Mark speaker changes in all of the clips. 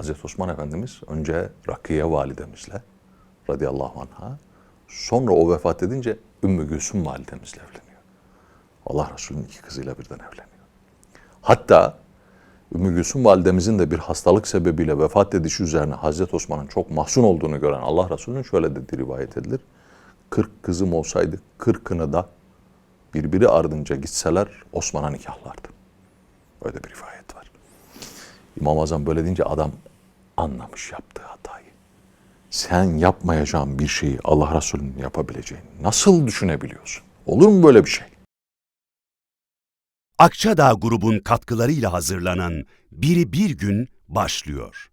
Speaker 1: Hazreti Osman Efendimiz önce Rakiye validemizle radıyallahu anha sonra o vefat edince Ümmü Gülsüm validemizle evleniyor. Allah Resulü'nün iki kızıyla birden evleniyor. Hatta Ümmü Gülsüm validemizin de bir hastalık sebebiyle vefat edişi üzerine Hazreti Osman'ın çok mahzun olduğunu gören Allah Resulü'nün şöyle dediği rivayet edilir. 40 kızım olsaydı 40'ını da birbiri ardınca gitseler Osman'a nikahlardı. Öyle bir rivayet var. İmam-ı Azam böyle deyince adam anlamış yaptığı hatayı. Sen yapmayacağın bir şeyi Allah Resulü'nün yapabileceğini nasıl düşünebiliyorsun? Olur mu böyle bir şey?
Speaker 2: Akçadağ grubun katkılarıyla hazırlanan Biri Bir Gün başlıyor.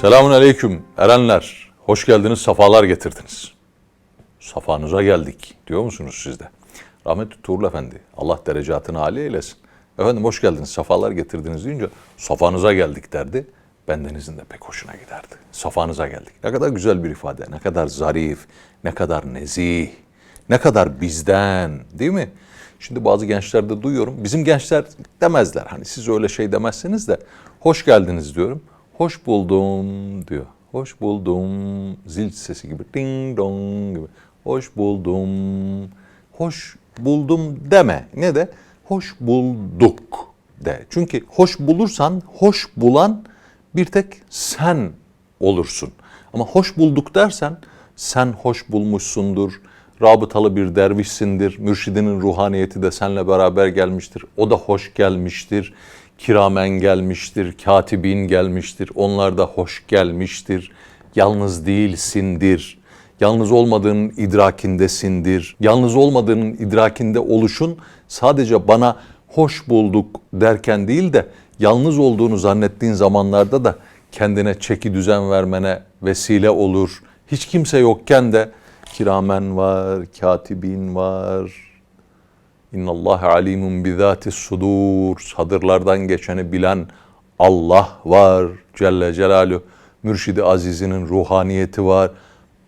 Speaker 1: Selamun aleyküm erenler. Hoş geldiniz, safalar getirdiniz. Safanıza geldik diyor musunuz siz de? Rahmetli Tuğrul Efendi, Allah derecatını âli eylesin. Efendim hoş geldiniz, safalar getirdiniz deyince safanıza geldik derdi. Bendenizin de pek hoşuna giderdi. Safanıza geldik. Ne kadar güzel bir ifade, ne kadar zarif, ne kadar nezih, ne kadar bizden değil mi? Şimdi bazı gençlerde duyuyorum. Bizim gençler demezler. Hani siz öyle şey demezseniz de hoş geldiniz diyorum. Hoş buldum diyor. Hoş buldum. Zil sesi gibi. Ding dong gibi. Hoş buldum. Hoş buldum deme. Ne de? Hoş bulduk de. Çünkü hoş bulursan hoş bulan bir tek sen olursun. Ama hoş bulduk dersen sen hoş bulmuşsundur. Rabıtalı bir dervişsindir. Mürşidinin ruhaniyeti de seninle beraber gelmiştir. O da hoş gelmiştir. Kiramen gelmiştir. Katibin gelmiştir. Onlar da hoş gelmiştir. Yalnız değilsindir. Yalnız olmadığının idrakindesindir. Yalnız olmadığının idrakinde oluşun sadece bana hoş bulduk derken değil de yalnız olduğunu zannettiğin zamanlarda da kendine çeki düzen vermene vesile olur. Hiç kimse yokken de kiramen var, katibin var. İnnallâhe alimun bizâti sudur. Sadırlardan geçeni bilen Allah var Celle Celaluhu. Mürşidi Aziz'inin ruhaniyeti var.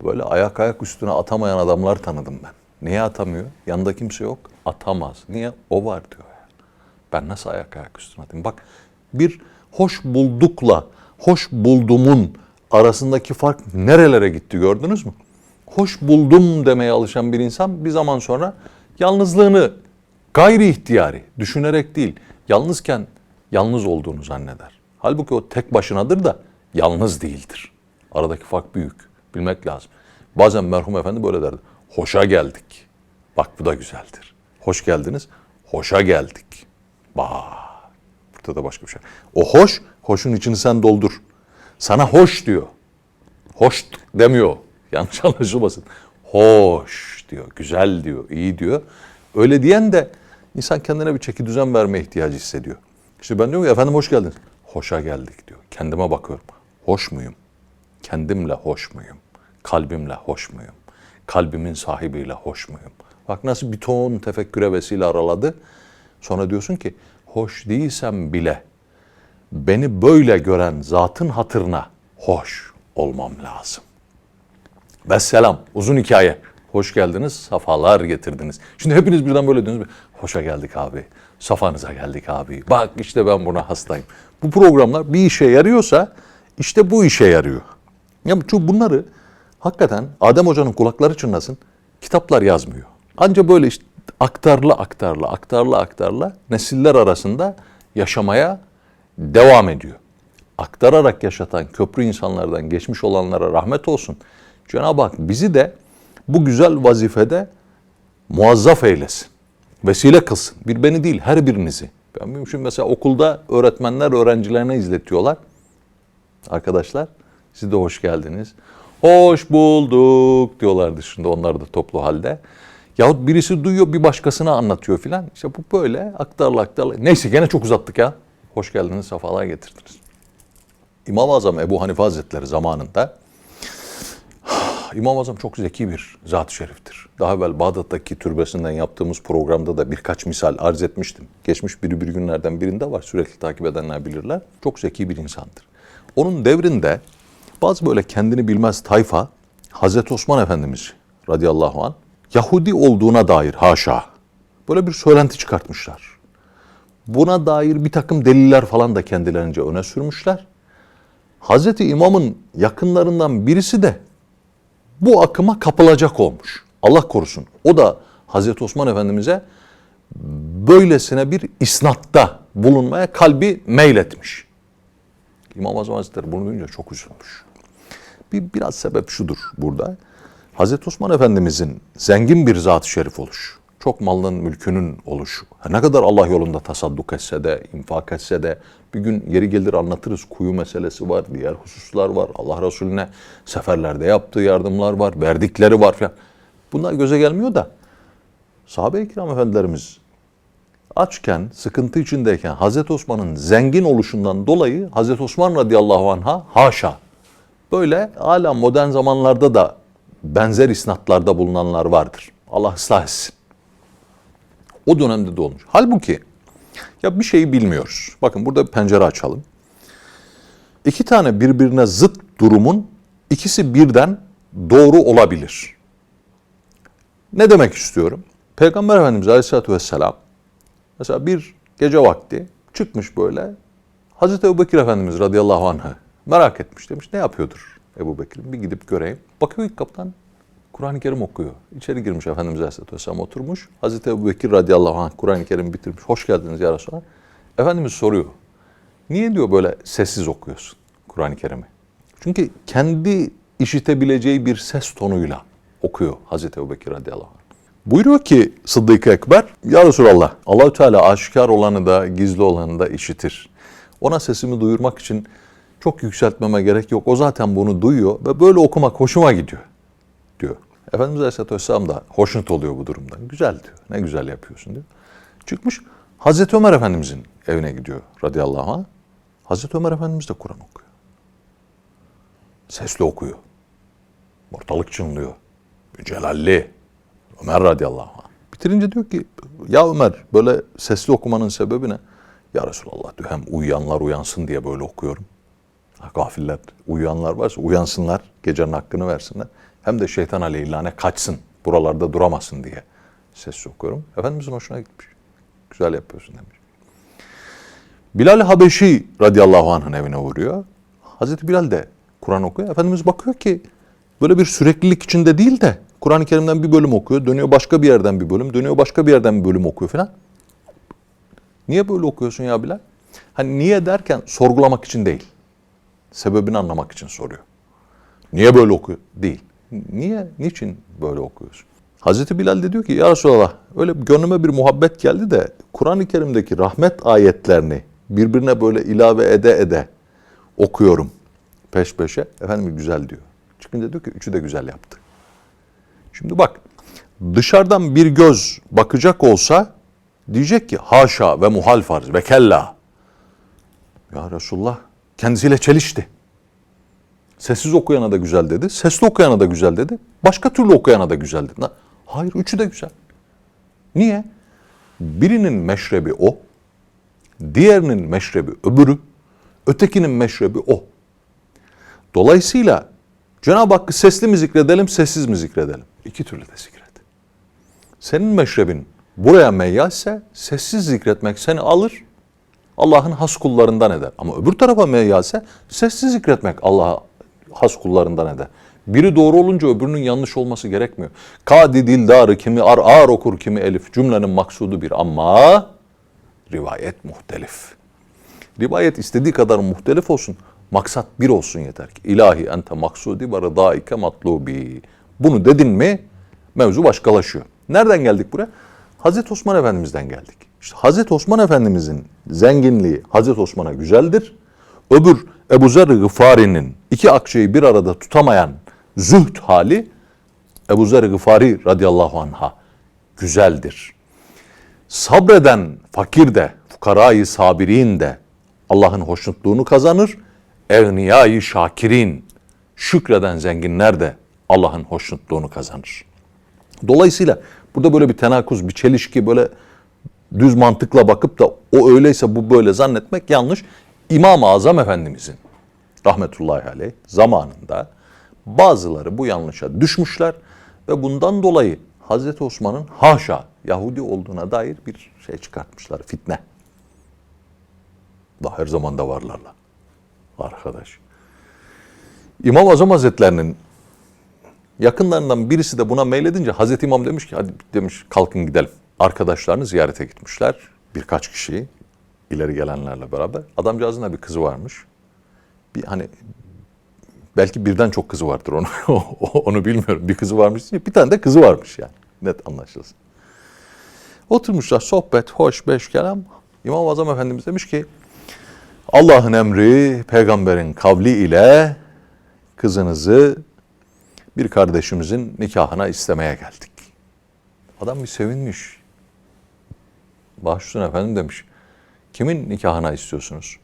Speaker 1: Böyle ayak ayak üstüne atamayan adamlar tanıdım ben. Niye atamıyor? Yanında kimse yok. Atamaz. Niye? O var diyor. Yani. Ben nasıl ayak ayak üstüne atayım? Bak bir hoş buldukla hoş buldumun arasındaki fark nerelere gitti gördünüz mü? Hoş buldum demeye alışan bir insan bir zaman sonra yalnızlığını gayri ihtiyari düşünerek değil, yalnızken yalnız olduğunu zanneder. Halbuki o tek başınadır da yalnız değildir. Aradaki fark büyük. Bilmek lazım. Bazen merhum efendi böyle derdi. Hoşa geldik. Bak bu da güzeldir. Hoş geldiniz. Hoşa geldik. Bak. Burada da başka bir şey. O hoş, hoşun içini sen doldur. Sana hoş diyor. Hoş demiyor. Yanlış anlaşılmasın. Hoş diyor, güzel diyor, iyi diyor. Öyle diyen de insan kendine bir çeki düzen verme ihtiyacı hissediyor. İşte ben diyorum ki efendim hoş geldiniz. Hoşa geldik diyor. Kendime bakıyorum. Hoş muyum? Kendimle hoş muyum? Kalbimle hoş muyum? Kalbimin sahibiyle hoş muyum? Bak nasıl bir ton tefekküre vesile araladı. Sonra diyorsun ki hoş değilsem bile beni böyle gören zatın hatırına hoş olmam lazım. Vesselam. Uzun hikaye. Hoş geldiniz, safalar getirdiniz. Şimdi hepiniz birden böyle diyorsunuz. Hoşa geldik abi. Safanıza geldik abi. Bak işte ben buna hastayım. Bu programlar bir işe yarıyorsa işte bu işe yarıyor. Ya çünkü bunları hakikaten Adem Hoca'nın kulakları çınlasın. Kitaplar yazmıyor. Anca böyle işte aktarla aktarla aktarla aktarla nesiller arasında yaşamaya devam ediyor. Aktararak yaşatan köprü insanlardan geçmiş olanlara rahmet olsun. Cenab-ı Hak bizi de bu güzel vazifede muazzaf eylesin. Vesile kılsın. Bir beni değil her birinizi. Ben şimdi mesela okulda öğretmenler öğrencilerine izletiyorlar. Arkadaşlar siz de hoş geldiniz. Hoş bulduk diyorlardı şimdi onlar da toplu halde. Yahut birisi duyuyor bir başkasına anlatıyor filan. İşte bu böyle aktarla aktarla. Neyse gene çok uzattık ya. Hoş geldiniz, sefalar getirdiniz. İmam-ı Azam Ebu Hanife Hazretleri zamanında İmam-ı Azam çok zeki bir zat-ı şeriftir. Daha evvel Bağdat'taki türbesinden yaptığımız programda da birkaç misal arz etmiştim. Geçmiş biri bir günlerden birinde var. Sürekli takip edenler bilirler. Çok zeki bir insandır. Onun devrinde bazı böyle kendini bilmez tayfa Hazreti Osman Efendimiz radıyallahu an Yahudi olduğuna dair haşa böyle bir söylenti çıkartmışlar. Buna dair bir takım deliller falan da kendilerince öne sürmüşler. Hazreti İmam'ın yakınlarından birisi de bu akıma kapılacak olmuş. Allah korusun. O da Hazreti Osman Efendimiz'e böylesine bir isnatta bulunmaya kalbi meyletmiş. İmam Azam Hazretleri bunu duyunca çok üzülmüş. Bir, biraz sebep şudur burada. Hazreti Osman Efendimizin zengin bir zat-ı şerif oluşu, çok malının mülkünün oluşu, ne kadar Allah yolunda tasadduk etse de, infak etse de, bir gün yeri gelir anlatırız, kuyu meselesi var, diğer hususlar var, Allah Resulüne seferlerde yaptığı yardımlar var, verdikleri var falan. Bunlar göze gelmiyor da, sahabe-i kiram efendilerimiz açken, sıkıntı içindeyken Hazreti Osman'ın zengin oluşundan dolayı Hazreti Osman radıyallahu anh'a haşa böyle hala modern zamanlarda da benzer isnatlarda bulunanlar vardır. Allah ıslah etsin. O dönemde de olmuş. Halbuki ya bir şeyi bilmiyoruz. Bakın burada bir pencere açalım. İki tane birbirine zıt durumun ikisi birden doğru olabilir. Ne demek istiyorum? Peygamber Efendimiz Aleyhisselatü Vesselam mesela bir gece vakti çıkmış böyle Hazreti Ebu Bekir Efendimiz radıyallahu anh'ı merak etmiş demiş. Ne yapıyordur Ebu Bekir? Bir gidip göreyim. Bakıyor ilk kaptan Kur'an-ı Kerim okuyor. İçeri girmiş Efendimiz Aleyhisselatü Vesselam oturmuş. Hazreti Ebu Bekir radıyallahu anh Kur'an-ı Kerim bitirmiş. Hoş geldiniz ya Resulallah. Efendimiz soruyor. Niye diyor böyle sessiz okuyorsun Kur'an-ı Kerim'i? Çünkü kendi işitebileceği bir ses tonuyla okuyor Hazreti Ebu Bekir radıyallahu anh. Buyuruyor ki Sıddık-ı Ekber, Ya Resulallah, Allahü Teala aşikar olanı da gizli olanı da işitir. Ona sesimi duyurmak için çok yükseltmeme gerek yok. O zaten bunu duyuyor ve böyle okumak hoşuma gidiyor diyor. Efendimiz Aleyhisselatü Vesselam da hoşnut oluyor bu durumdan. Güzel diyor. Ne güzel yapıyorsun diyor. Çıkmış Hazreti Ömer Efendimizin evine gidiyor radıyallahu anh. Hazreti Ömer Efendimiz de Kur'an okuyor. Sesli okuyor. Ortalık çınlıyor. Celalli. Ömer radıyallahu anh. Bitirince diyor ki ya Ömer böyle sesli okumanın sebebi ne? Ya Resulallah diyor hem uyuyanlar uyansın diye böyle okuyorum. Gafiller, uyuyanlar varsa uyansınlar, gecenin hakkını versinler. Hem de şeytan aleyhillâne kaçsın, buralarda duramasın diye ses okuyorum. Efendimizin hoşuna gitmiş. Güzel yapıyorsun demiş. Bilal Habeşi radıyallahu anh'ın evine uğruyor. Hazreti Bilal de Kur'an okuyor. Efendimiz bakıyor ki böyle bir süreklilik içinde değil de Kur'an-ı Kerim'den bir bölüm okuyor. Dönüyor başka bir yerden bir bölüm. Dönüyor başka bir yerden bir bölüm okuyor falan. Niye böyle okuyorsun ya Bilal? Hani niye derken sorgulamak için değil. Sebebini anlamak için soruyor. Niye böyle okuyor? Değil. Niye, niçin böyle okuyorsun? Hazreti Bilal de diyor ki ya Resulallah öyle gönlüme bir muhabbet geldi de Kur'an-ı Kerim'deki rahmet ayetlerini birbirine böyle ilave ede ede okuyorum peş peşe. Efendim güzel diyor. Çıkınca diyor ki üçü de güzel yaptı. Şimdi bak dışarıdan bir göz bakacak olsa diyecek ki haşa ve muhal farz ve kella. Ya Resulullah kendisiyle çelişti. Sessiz okuyana da güzel dedi, sesli okuyana da güzel dedi, başka türlü okuyana da güzel dedi. Hayır üçü de güzel. Niye? Birinin meşrebi o, diğerinin meşrebi öbürü, ötekinin meşrebi o. Dolayısıyla Cenab-ı Hakk'ı sesli mi zikredelim, sessiz mi zikredelim? İki türlü de zikret. Senin meşrebin buraya meyyalse sessiz zikretmek seni alır, Allah'ın has kullarından eder. Ama öbür tarafa meyyalse sessiz zikretmek Allah'a has kullarından eder. Biri doğru olunca öbürünün yanlış olması gerekmiyor. Kadi dildarı kimi ar ağır okur kimi elif cümlenin maksudu bir ama rivayet muhtelif. Rivayet istediği kadar muhtelif olsun. Maksat bir olsun yeter ki. İlahi ente maksudi ve rıdaike matlubi. Bunu dedin mi mevzu başkalaşıyor. Nereden geldik buraya? Hazreti Osman Efendimiz'den geldik. İşte Hazreti Osman Efendimiz'in zenginliği Hazreti Osman'a güzeldir. Öbür Ebu Zer Gıfari'nin iki akçeyi bir arada tutamayan zühd hali Ebu Zer Gıfari radıyallahu anh'a güzeldir. Sabreden fakir de, fukarayı sabirin de Allah'ın hoşnutluğunu kazanır. Egniyayı şakirin, şükreden zenginler de Allah'ın hoşnutluğunu kazanır. Dolayısıyla burada böyle bir tenakuz, bir çelişki, böyle düz mantıkla bakıp da o öyleyse bu böyle zannetmek yanlış. İmam-ı Azam Efendimizin rahmetullahi aleyh zamanında Bazıları bu yanlışa düşmüşler ve bundan dolayı Hazreti Osman'ın haşa Yahudi olduğuna dair bir şey çıkartmışlar, fitne. Da her zaman da varlarla. Arkadaş. İmam Azam Hazretlerinin yakınlarından birisi de buna meyledince Hazreti İmam demiş ki hadi demiş kalkın gidelim. Arkadaşlarını ziyarete gitmişler. Birkaç kişi ileri gelenlerle beraber. Adamcağızın da bir kızı varmış. Bir hani belki birden çok kızı vardır onu onu bilmiyorum. Bir kızı varmış değil, bir tane de kızı varmış yani. Net anlaşılsın. Oturmuşlar sohbet, hoş, beş kelam. İmam Azam Efendimiz demiş ki Allah'ın emri, peygamberin kavli ile kızınızı bir kardeşimizin nikahına istemeye geldik. Adam bir sevinmiş. Başüstüne efendim demiş. Kimin nikahına istiyorsunuz?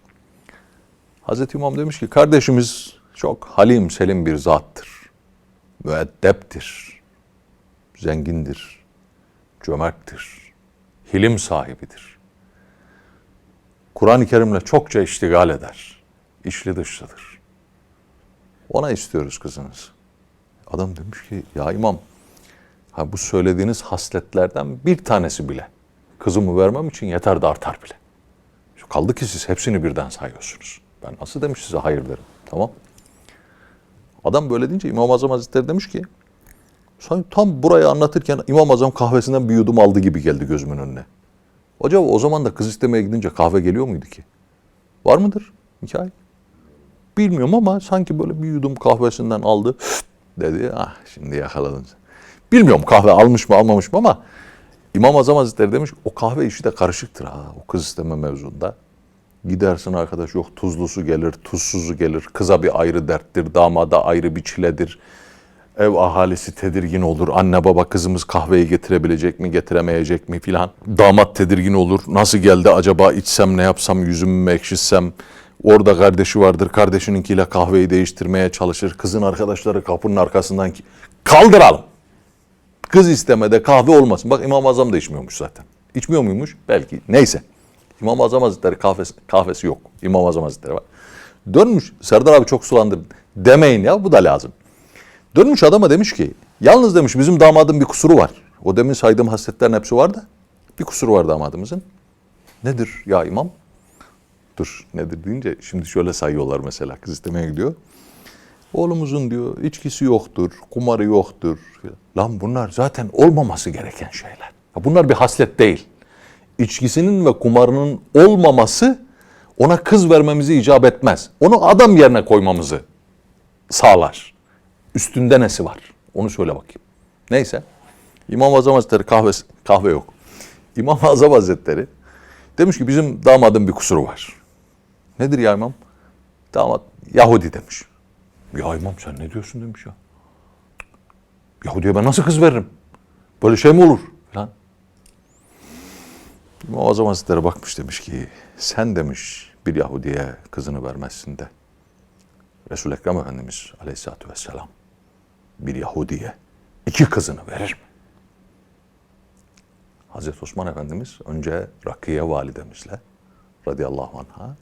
Speaker 1: Hazreti İmam demiş ki kardeşimiz çok halim selim bir zattır. Müeddeptir. Zengindir. Cömerttir. Hilim sahibidir. Kur'an-ı Kerim'le çokça iştigal eder. İçli dışlıdır. Ona istiyoruz kızınız. Adam demiş ki ya imam ha bu söylediğiniz hasletlerden bir tanesi bile kızımı vermem için yeter de artar bile. Kaldı ki siz hepsini birden sayıyorsunuz. Ben nasıl demiş size hayır derim. Tamam. Adam böyle deyince İmam Azam Hazretleri demiş ki sanki tam burayı anlatırken İmam Azam kahvesinden bir yudum aldı gibi geldi gözümün önüne. Acaba o zaman da kız istemeye gidince kahve geliyor muydu ki? Var mıdır hikaye? Bilmiyorum ama sanki böyle bir yudum kahvesinden aldı dedi. Ah şimdi yakaladın. Bilmiyorum kahve almış mı almamış mı ama İmam Azam Hazretleri demiş o kahve işi de karışıktır ha o kız isteme mevzunda. Gidersin arkadaş yok tuzlusu gelir, tuzsuzu gelir. Kıza bir ayrı derttir, damada ayrı bir çiledir. Ev ahalisi tedirgin olur. Anne baba kızımız kahveyi getirebilecek mi, getiremeyecek mi filan. Damat tedirgin olur. Nasıl geldi acaba içsem ne yapsam, yüzümü mü ekşitsem. Orada kardeşi vardır. Kardeşininkiyle kahveyi değiştirmeye çalışır. Kızın arkadaşları kapının arkasından kaldıralım. Kız istemede kahve olmasın. Bak İmam Azam da içmiyormuş zaten. İçmiyor muymuş? Belki. Neyse. İmam Azam Hazretleri kahvesi, kahvesi yok. İmam Azam Hazretleri var. Dönmüş Serdar abi çok sulandır demeyin ya bu da lazım. Dönmüş adama demiş ki yalnız demiş bizim damadın bir kusuru var. O demin saydığım hasletlerin hepsi var da bir kusuru var damadımızın. Nedir ya imam? Dur nedir deyince şimdi şöyle sayıyorlar mesela kız istemeye gidiyor. Oğlumuzun diyor içkisi yoktur, kumarı yoktur. Lan bunlar zaten olmaması gereken şeyler. Bunlar bir haslet değil. İçkisinin ve kumarının olmaması ona kız vermemizi icap etmez. Onu adam yerine koymamızı sağlar. Üstünde nesi var? Onu söyle bakayım. Neyse. İmam Azam Hazretleri kahvesi, kahve yok. İmam Azam Hazretleri demiş ki bizim damadın bir kusuru var. Nedir ya imam? Damat Yahudi demiş. Ya imam sen ne diyorsun demiş ya. Yahudi'ye ben nasıl kız veririm? Böyle şey mi olur? Falan. İmam Azam Hazretleri bakmış demiş ki sen demiş bir Yahudi'ye kızını vermezsin de. Resul-i Ekrem Efendimiz aleyhissalatü vesselam bir Yahudi'ye iki kızını verir mi? Hazreti Osman Efendimiz önce Rakiye validemizle radıyallahu anha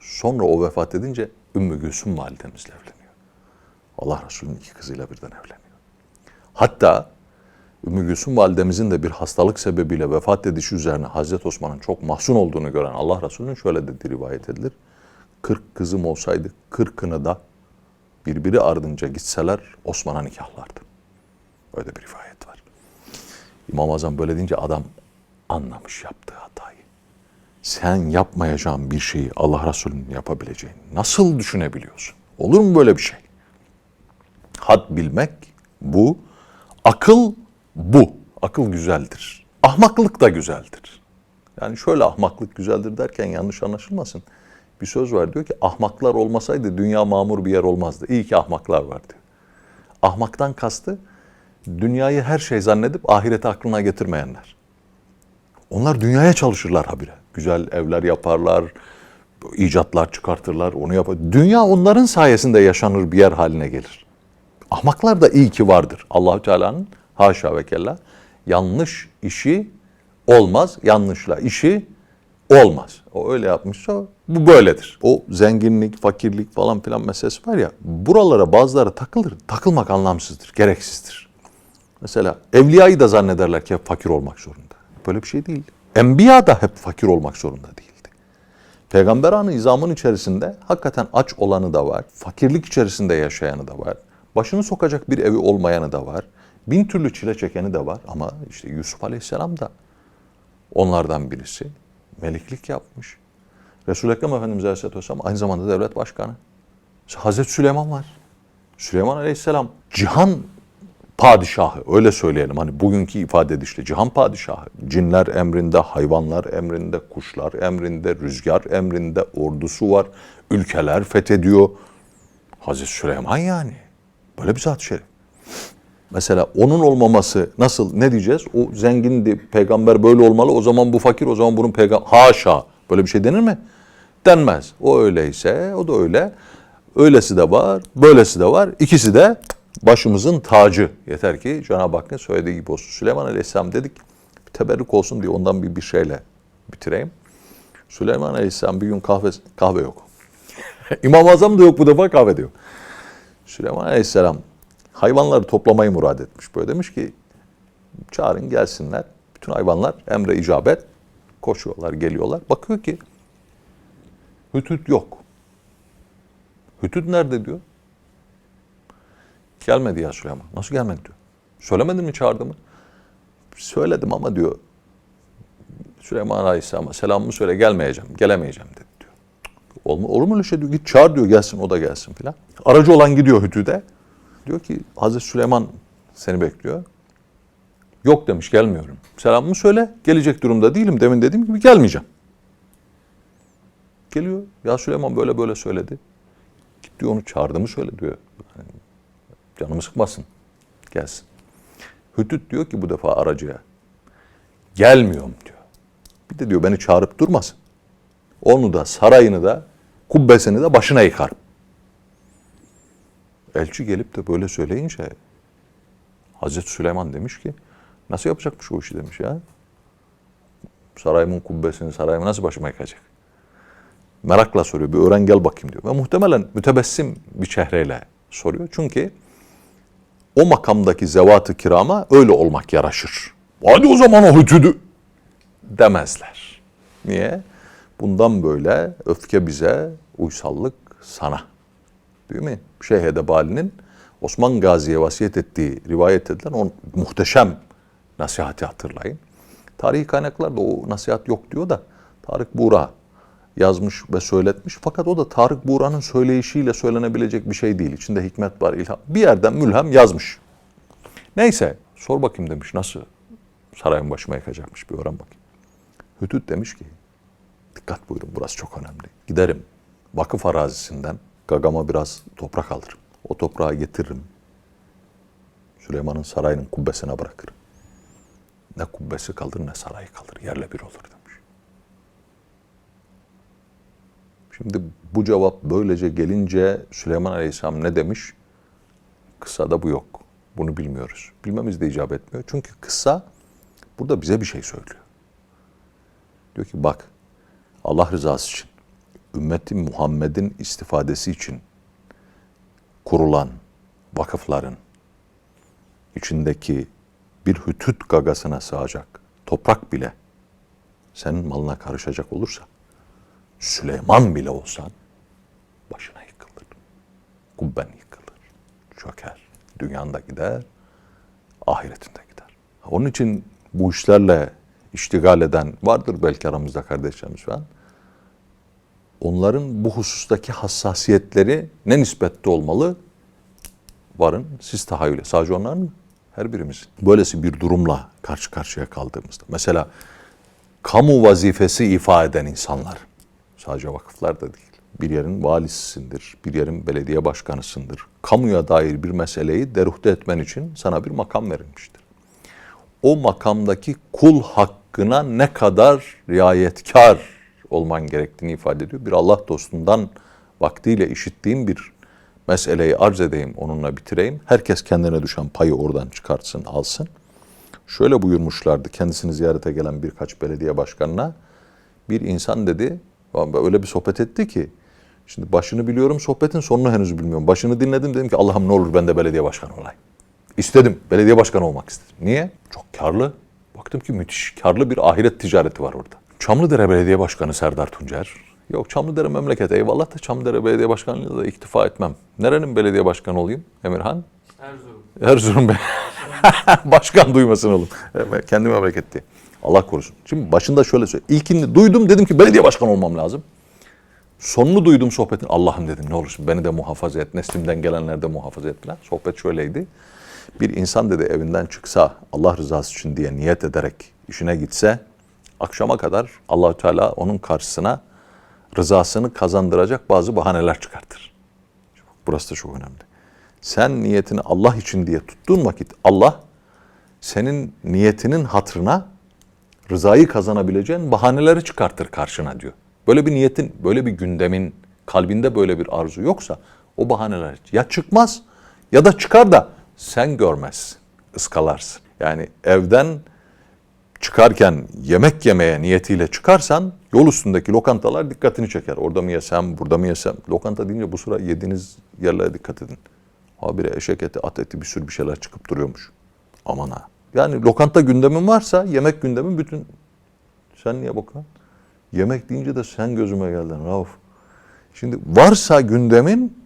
Speaker 1: sonra o vefat edince Ümmü Gülsüm validemizle evleniyor. Allah Resulü'nün iki kızıyla birden evleniyor. Hatta Ümmü Gülsüm validemizin de bir hastalık sebebiyle vefat edişi üzerine Hazreti Osman'ın çok mahzun olduğunu gören Allah Resulü'nün şöyle dediği rivayet edilir. 40 kızım olsaydı 40'ını da birbiri ardınca gitseler Osman'a nikahlardı. Öyle bir rivayet var. İmam Azam böyle deyince adam anlamış yaptığı hatayı. Sen yapmayacağın bir şeyi Allah Resulü'nün yapabileceğini nasıl düşünebiliyorsun? Olur mu böyle bir şey? Had bilmek bu, akıl bu. Akıl güzeldir. Ahmaklık da güzeldir. Yani şöyle ahmaklık güzeldir derken yanlış anlaşılmasın. Bir söz var diyor ki ahmaklar olmasaydı dünya mamur bir yer olmazdı. İyi ki ahmaklar var diyor. Ahmaktan kastı dünyayı her şey zannedip ahireti aklına getirmeyenler. Onlar dünyaya çalışırlar habire. Güzel evler yaparlar, icatlar çıkartırlar, onu yapar. Dünya onların sayesinde yaşanır bir yer haline gelir. Ahmaklar da iyi ki vardır. Allahü Teala'nın haşa ve kella yanlış işi olmaz. Yanlışla işi Olmaz. O öyle yapmışsa bu böyledir. O zenginlik, fakirlik falan filan meselesi var ya buralara bazıları takılır. Takılmak anlamsızdır, gereksizdir. Mesela evliyayı da zannederler ki hep fakir olmak zorunda. Böyle bir şey değil. Enbiya da hep fakir olmak zorunda değildi. Peygamber anı izamın içerisinde hakikaten aç olanı da var. Fakirlik içerisinde yaşayanı da var. Başını sokacak bir evi olmayanı da var. Bin türlü çile çekeni de var. Ama işte Yusuf Aleyhisselam da onlardan birisi. Meliklik yapmış. Resul-i Ekrem Efendimiz Aleyhisselatü Vesselam aynı zamanda devlet başkanı. Hazreti Süleyman var. Süleyman Aleyhisselam cihan padişahı öyle söyleyelim hani bugünkü ifade edişle cihan padişahı. Cinler emrinde, hayvanlar emrinde, kuşlar emrinde, rüzgar emrinde, ordusu var. Ülkeler fethediyor. Hazreti Süleyman yani. Böyle bir zat şerif. Mesela onun olmaması nasıl ne diyeceğiz? O zengindi, peygamber böyle olmalı. O zaman bu fakir, o zaman bunun peygamber haşa. Böyle bir şey denir mi? Denmez. O öyleyse o da öyle. Öylesi de var, böylesi de var. İkisi de başımızın tacı. Yeter ki Cenab-ı Hakk'ın söylediği gibi olsun. Süleyman Aleyhisselam dedik teberrük olsun diye ondan bir, bir şeyle bitireyim. Süleyman Aleyhisselam bir gün kahve, kahve yok. İmam-ı Azam da yok bu defa kahve diyor. Süleyman Aleyhisselam hayvanları toplamayı murad etmiş. Böyle demiş ki çağırın gelsinler. Bütün hayvanlar emre icabet koşuyorlar, geliyorlar. Bakıyor ki hütüt yok. Hütüt nerede diyor. Gelmedi ya Süleyman. Nasıl gelmedi diyor. Söylemedin mi çağırdığımı? Söyledim ama diyor Süleyman Aleyhisselam'a selamımı söyle gelmeyeceğim, gelemeyeceğim dedi. Olma, olur mu öyle şey diyor. Git çağır diyor gelsin o da gelsin filan. Aracı olan gidiyor Hütü'de. Diyor ki Hazreti Süleyman seni bekliyor. Yok demiş gelmiyorum. Selamımı söyle gelecek durumda değilim. Demin dediğim gibi gelmeyeceğim. Geliyor. Ya Süleyman böyle böyle söyledi. Git diyor onu çağırdığımı söyle diyor. Yani canımı sıkmasın. Gelsin. Hütüt diyor ki bu defa aracıya. Gelmiyorum diyor. Bir de diyor beni çağırıp durmasın. Onu da sarayını da kubbesini de başına yıkarım. Elçi gelip de böyle söyleyince Hazreti Süleyman demiş ki nasıl yapacakmış o işi demiş ya. Sarayımın kubbesini sarayımı nasıl başıma yıkacak? Merakla soruyor bir öğren gel bakayım diyor. Ve muhtemelen mütebessim bir çehreyle soruyor. Çünkü o makamdaki zevat-ı kirama öyle olmak yaraşır. Hadi o zaman o hütüdü demezler. Niye? Bundan böyle öfke bize, uysallık sana. Değil mi? Şeyh Edebali'nin Osman Gazi'ye vasiyet ettiği rivayet edilen o muhteşem nasihati hatırlayın. Tarihi kaynaklarda o nasihat yok diyor da Tarık Buğra yazmış ve söyletmiş. Fakat o da Tarık Buğra'nın söyleyişiyle söylenebilecek bir şey değil. İçinde hikmet var, ilham. Bir yerden mülhem yazmış. Neyse sor bakayım demiş nasıl sarayın başıma yıkacakmış bir öğren bakayım. Hütüt demiş ki dikkat buyurun burası çok önemli. Giderim vakıf arazisinden gagama biraz toprak alırım. O toprağı getiririm. Süleyman'ın sarayının kubbesine bırakırım. Ne kubbesi kalır ne sarayı kalır. Yerle bir olur demiş. Şimdi bu cevap böylece gelince Süleyman Aleyhisselam ne demiş? Kıssada bu yok. Bunu bilmiyoruz. Bilmemiz de icap etmiyor. Çünkü kıssa burada bize bir şey söylüyor. Diyor ki bak Allah rızası için, ümmeti Muhammed'in istifadesi için kurulan vakıfların içindeki bir hütüt gagasına sığacak toprak bile senin malına karışacak olursa Süleyman bile olsan başına yıkılır. Kubben yıkılır. Çöker. Dünyanda gider, ahiretinde gider. Onun için bu işlerle iştigal eden vardır belki aramızda kardeşlerimiz falan. Onların bu husustaki hassasiyetleri ne nispette olmalı? Varın siz tahayyüle. Sadece onlar mı? Her birimizin. Böylesi bir durumla karşı karşıya kaldığımızda. Mesela kamu vazifesi ifa eden insanlar. Sadece vakıflar da değil. Bir yerin valisisindir, bir yerin belediye başkanısındır. Kamuya dair bir meseleyi deruhte etmen için sana bir makam verilmiştir. O makamdaki kul hakkına ne kadar riayetkar olman gerektiğini ifade ediyor. Bir Allah dostundan vaktiyle işittiğim bir meseleyi arz edeyim, onunla bitireyim. Herkes kendine düşen payı oradan çıkartsın, alsın. Şöyle buyurmuşlardı kendisini ziyarete gelen birkaç belediye başkanına. Bir insan dedi, öyle bir sohbet etti ki, şimdi başını biliyorum sohbetin sonunu henüz bilmiyorum. Başını dinledim dedim ki Allah'ım ne olur ben de belediye başkanı olayım. İstedim, belediye başkanı olmak istedim. Niye? Çok karlı. Baktım ki müthiş karlı bir ahiret ticareti var orada. Çamlıdere Belediye Başkanı Serdar Tuncer. Yok Çamlıdere memleket eyvallah da Çamlıdere Belediye Başkanlığı'na da iktifa etmem. Nerenin belediye başkanı olayım Emirhan?
Speaker 3: Erzurum.
Speaker 1: Erzurum Bey. Başkan duymasın oğlum. Kendi memleketti. Allah korusun. Şimdi başında şöyle söyle. İlkini duydum dedim ki belediye başkanı olmam lazım. Sonunu duydum sohbetin. Allah'ım dedim ne olursun beni de muhafaza et. Neslimden gelenler de muhafaza et falan. Sohbet şöyleydi. Bir insan dedi evinden çıksa Allah rızası için diye niyet ederek işine gitse akşama kadar Allahü Teala onun karşısına rızasını kazandıracak bazı bahaneler çıkartır. Burası da çok önemli. Sen niyetini Allah için diye tuttuğun vakit Allah senin niyetinin hatırına rızayı kazanabileceğin bahaneleri çıkartır karşına diyor. Böyle bir niyetin, böyle bir gündemin, kalbinde böyle bir arzu yoksa o bahaneler ya çıkmaz ya da çıkar da sen görmezsin, ıskalarsın. Yani evden çıkarken yemek yemeye niyetiyle çıkarsan yol üstündeki lokantalar dikkatini çeker. Orada mı yesem, burada mı yesem? Lokanta deyince bu sıra yediğiniz yerlere dikkat edin. Habire eşek eti, at eti bir sürü bir şeyler çıkıp duruyormuş. Aman ha. Yani lokanta gündemin varsa yemek gündemin bütün... Sen niye bakıyorsun? Yemek deyince de sen gözüme geldin Rauf. Şimdi varsa gündemin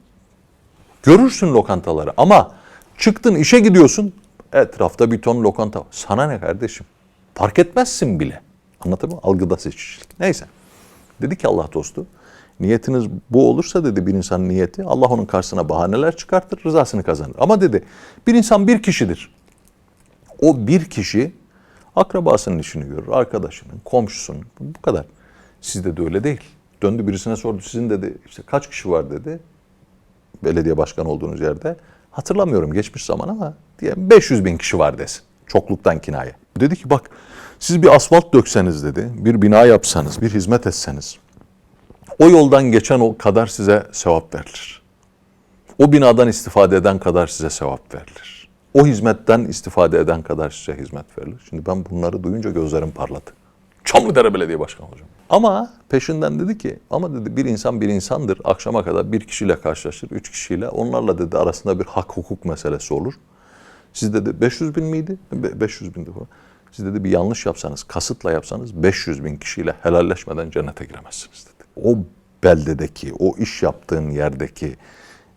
Speaker 1: görürsün lokantaları ama çıktın işe gidiyorsun etrafta bir ton lokanta. Sana ne kardeşim? Fark etmezsin bile. Anlatabiliyor muyum? Algıda seçicilik. Neyse. Dedi ki Allah dostu niyetiniz bu olursa dedi bir insanın niyeti Allah onun karşısına bahaneler çıkartır rızasını kazanır. Ama dedi bir insan bir kişidir. O bir kişi akrabasının işini görür, arkadaşının, komşusunun bu kadar. Sizde de öyle değil. Döndü birisine sordu sizin dedi işte kaç kişi var dedi belediye başkanı olduğunuz yerde. Hatırlamıyorum geçmiş zaman ama diye 500 bin kişi var desin. Çokluktan kinaye. Dedi ki bak siz bir asfalt dökseniz dedi, bir bina yapsanız, bir hizmet etseniz o yoldan geçen o kadar size sevap verilir. O binadan istifade eden kadar size sevap verilir. O hizmetten istifade eden kadar size hizmet verilir. Şimdi ben bunları duyunca gözlerim parladı. Çamlıdere Belediye Başkanı olacağım. Ama peşinden dedi ki ama dedi bir insan bir insandır. Akşama kadar bir kişiyle karşılaşır, üç kişiyle. Onlarla dedi arasında bir hak hukuk meselesi olur. Siz dedi 500 bin miydi? Be- 500 bindi falan. Siz dedi bir yanlış yapsanız, kasıtla yapsanız 500 bin kişiyle helalleşmeden cennete giremezsiniz dedi. O beldedeki, o iş yaptığın yerdeki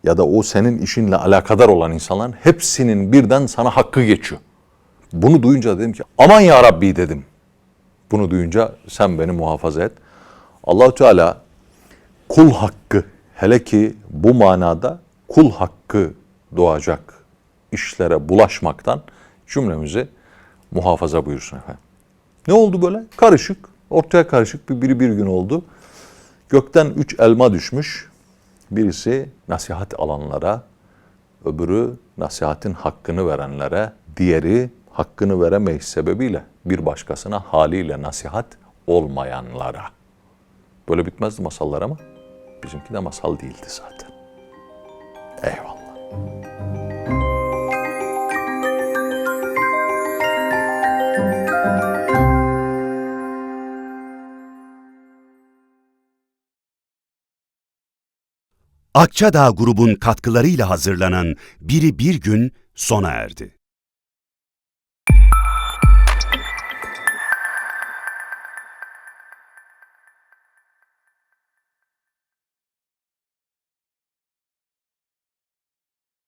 Speaker 1: ya da o senin işinle alakadar olan insanların hepsinin birden sana hakkı geçiyor. Bunu duyunca dedim ki aman ya Rabbi dedim. Bunu duyunca sen beni muhafaza et. Allahu Teala kul hakkı hele ki bu manada kul hakkı doğacak işlere bulaşmaktan cümlemizi muhafaza buyursun efendim. Ne oldu böyle? Karışık, ortaya karışık bir biri bir gün oldu. Gökten üç elma düşmüş. Birisi nasihat alanlara, öbürü nasihatin hakkını verenlere, diğeri hakkını veremeyiş sebebiyle bir başkasına haliyle nasihat olmayanlara. Böyle bitmezdi masallar ama bizimki de masal değildi zaten. Eyvallah.
Speaker 2: Akçadağ grubun katkılarıyla hazırlanan Biri Bir Gün sona erdi.